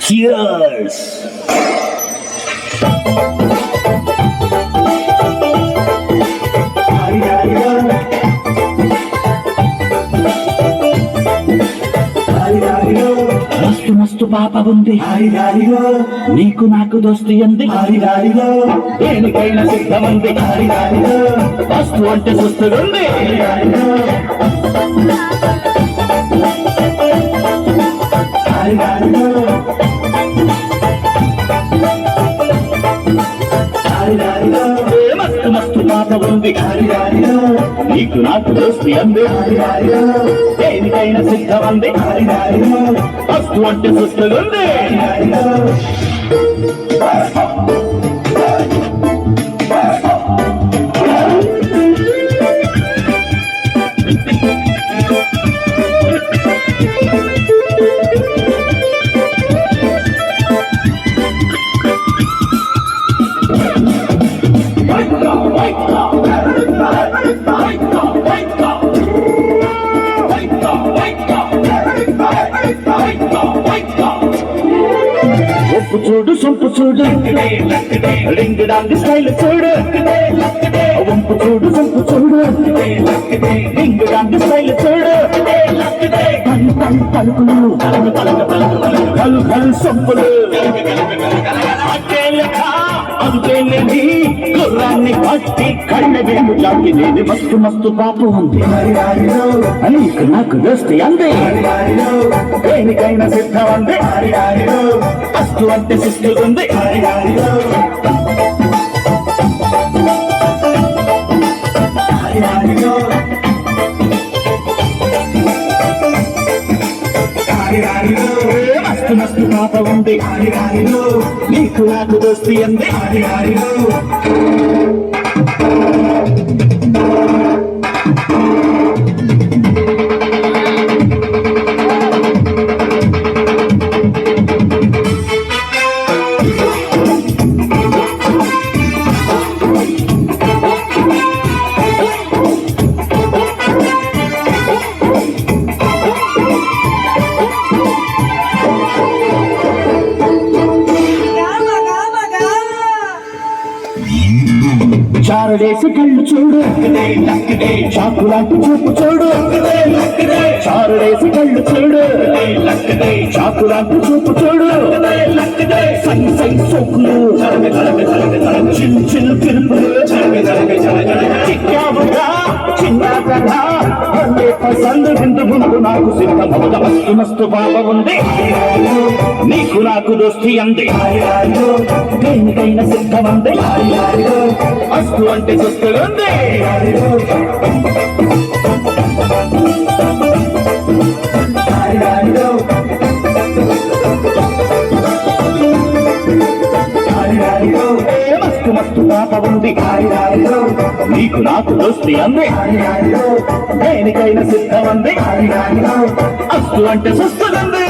Cheers! మస్తు మస్తు పాప ఉంది. నీకు నాకు దోస్తి అంది దేనికైనా సిద్ధమంది. వస్తు అంటే సుస్తుంది మస్తు మస్తు పాప ఉంది నీకు నాకు దోస్తి అంది. దేనికైనా సిద్ధమంది. వస్తు అంటే సుస్తుంది ఒప్పు చూడు సొంపు చూడు. రింగ్ డాంగ్ స్టైల్ చూడు. వంపు చూడు సొంపు చూడు. రింగ్ డాంగ్ స్టైల్ చూడు. పలు పలు పలుకులు పలు పలు సొంపులు. అంతేలేని గుర్రాన్ని పట్టి కళ్ళ వేలు చాటి మస్తు మస్తు పాపం ఉంది. నీకు నాకు దోస్తి అందే. దేనికైనా సిద్ధం అందే. అస్తు అంటే సిస్తుంది మస్తు మస్తు పాప ఉంది. నీకు నాకు దోస్తి అందే చారడేసి కళ్ళు చూడు చాకు లాంటి చూపు చూడు చారడేసి కళ్ళు చూడు చాకు లాంటి చూపు చూడు సై సై సోకులు చిన్న చిన్న పిలుపులు చిన్న కథ ముందు నాకు సిద్ధమవుద. మస్తు మస్తు పాప ఉంది నీకు నాకు దోస్తి అంది. దేనికైనా సిద్ధమంది. అస్తు అంటే సుస్తులుంది మస్తు ఉంది నీకు నాకు దోస్తి అంది. దేనికైనా సిద్ధమంది. అస్తు అంటే సుస్తులుంది